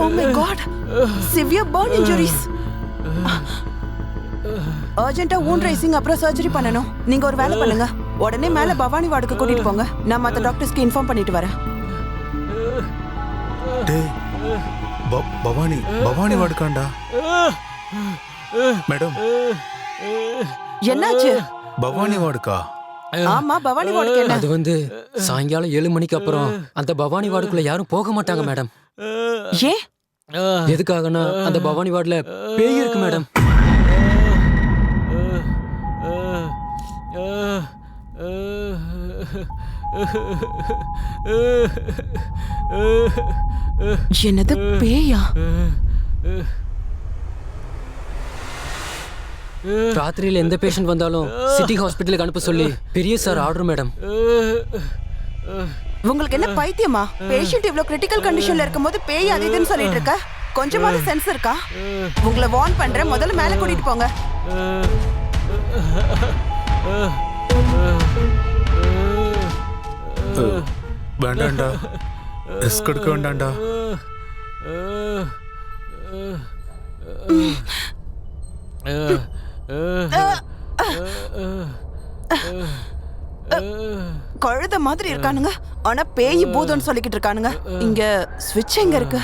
O my God severe burn injuries அர்ஜென்ட்டா wound rising அப்புறம் surgery பண்ணணும். நீங்க ஒரு வேலை பண்ணுங்க. உடனே மேல பவானி வார்டுக்கு கூட்டிட்டு போங்க. நான் மத்த டாக்டர்ஸ்க்கு இன்ஃபார்ம் பண்ணிட்டு வரேன். டேய் பவானி பவானி வாடுக்காண்டா மேடம். என்னாச்சு? பவானி வாடுக்கா ஆமா பவானி வார்டுக்கு என்ன? அது வந்து சாயங்காலம் ஏழு மணிக்கு அப்புறம் அந்த பவானி வார்டுக்குள்ள யாரும் போக மாட்டாங்க மேடம். ஏன் எதுக்காகனா அந்த பவானி வார்டுல பேய் இருக்கு மேடம். என்னது பேயா? ராத்திரியில எந்த பேஷண்ட் வந்தாலும் சிட்டி ஹாஸ்பிட்டலுக்கு அனுப்ப சொல்லி. பெரிய சார் ஆர்டர் மேடம் உங்களுக்கு என்ன பைத்தியமா? பேஷண்ட் இவ்ளோ கிரிட்டிக்கல் கண்டிஷன்ல இருக்கும்போது பேய் அது இதுன்னு சொல்லிட்டு இருக்க? கொஞ்சமாவது சென்ஸ் இருக்கா? உங்களை வார்ன் பண்றேன். முதல்ல மேல கூட்டிட்டு போங்க. அஹ், வேண்டாம்டா ரிஸ்க் எடுக்க வேண்டாம்டா கழுத மாதிரி இருக்கானுங்க. ஆனா பேய் பூதம்னு சொல்லிக்கிட்டு இருக்கானுங்க. இங்க ஸ்விட்ச் எங்க இருக்கு?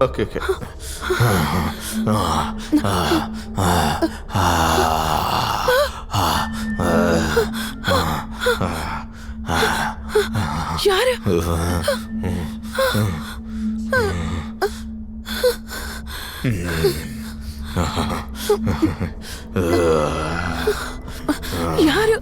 ஓகே ஓகே யாரு யாரு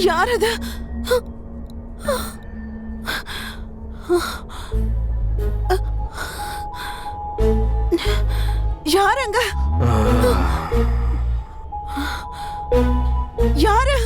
யார் அது யார் அங்க யாரு?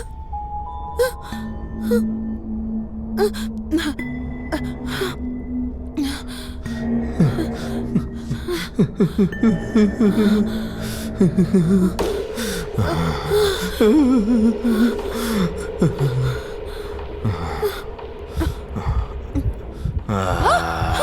아,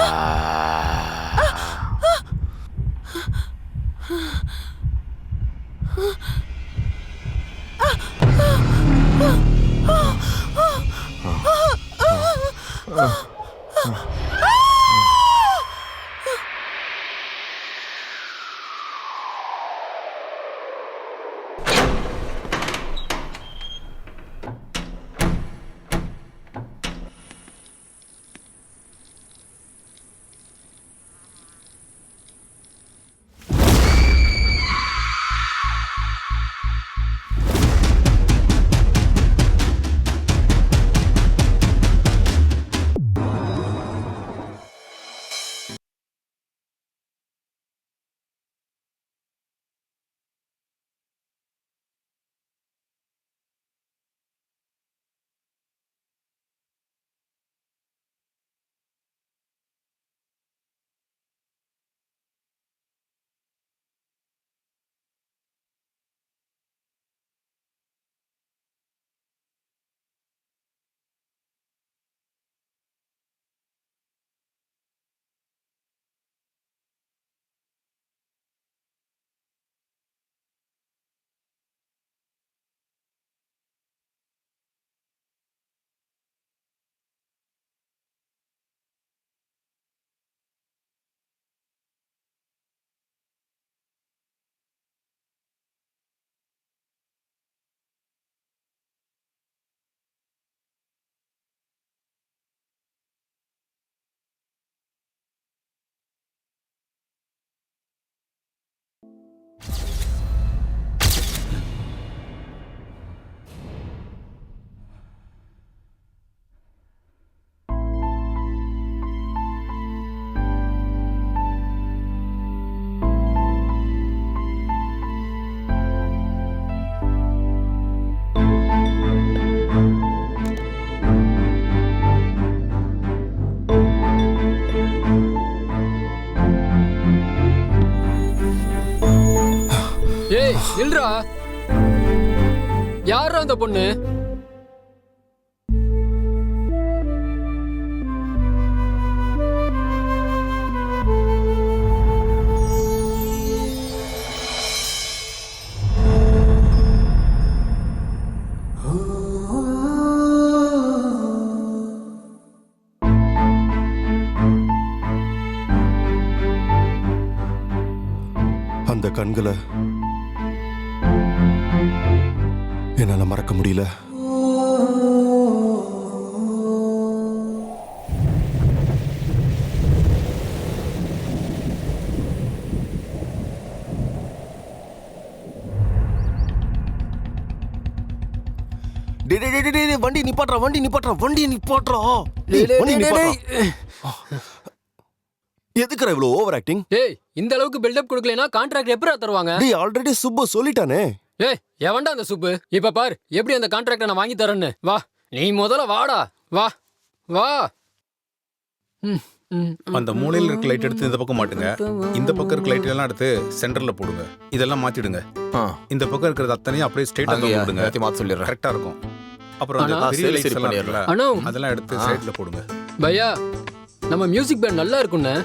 நில்றா. யாரா அந்த பொண்ணு? அந்த கண்களை என்னால மறக்க முடியல. டேய், டேய், டேய், டேய், டேய், வண்டி நிப்பாட்றா வண்டி நிப்பாட்றா வண்டி நிப்பாட்றா டேய், வண்டி நிப்பாட்றா எதுக்குற இவ்வளவு ஓவர் ஆக்டிங் ஏய் இந்த அளவுக்கு பில்டப் கொடுக்கலனா கான்ட்ராக்ட் எப்பரா தருவாங்க? டேய் ஆல்ரெடி சுப்பு சொல்லிட்டானே. ஏய் எவன்டா அந்த சூப்பு? இப்ப பார் எப்படி அந்த கான்ட்ராக்ட நான் வாங்கி தரேன்னு. வா நீ முதல்ல வாடா. வா வா. அந்த மூலையில இருக்க லைட் எடுத்து இந்த பக்கம் மாட்டுங்க. இந்த பக்கம் இருக்க லைட் எல்லாம் எடுத்து சென்டர்ல போடுங்க. இதெல்லாம் மாத்திடுங்க. இந்த பக்கம் இருக்கிறது அத்தனையும் அப்படியே? விடுங்க. எல்லாத்தையும் மாத்த சொல்லிடுறேன். கரெக்டா இருக்கும். அப்புறம் அந்த பெரிய சரி, லைட்ஸ் எல்லாம் அதெல்லாம் எடுத்து. சைடுல போடுங்க. பையா நம்ம மியூசிக் பேண்ட் நல்லா இருக்குண்ணே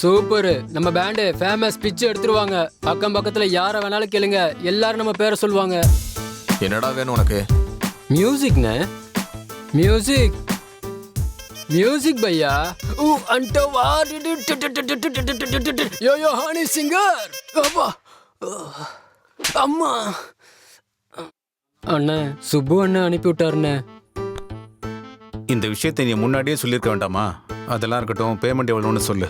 சூப்பர் நம்ம பேண்டு ஃபேமஸ் பிச்சு எடுத்துருவாங்க பக்கம் பக்கத்துல யார வேணாலும் கேளுங்க எல்லாரும் நம்ம பேரை சொல்லுவாங்க என்னடா வேணும் உனக்கு மியூசிக்ண்ணே மியூசிக் மியூசிக் பையா ஊ அண்டவா யோ யோ ஹானி சிங்கர் அப்பா அம்மா அண்ணே சுப்பு அண்ணன் அனுப்பி விட்டாருண்ணே இந்த விஷயத்தை நீ முன்னாடியே சொல்லியிருக்க வேண்டாமா அதெல்லாம் இருக்கட்டும் பேமெண்ட் எவ்வளோன்னு சொல்லு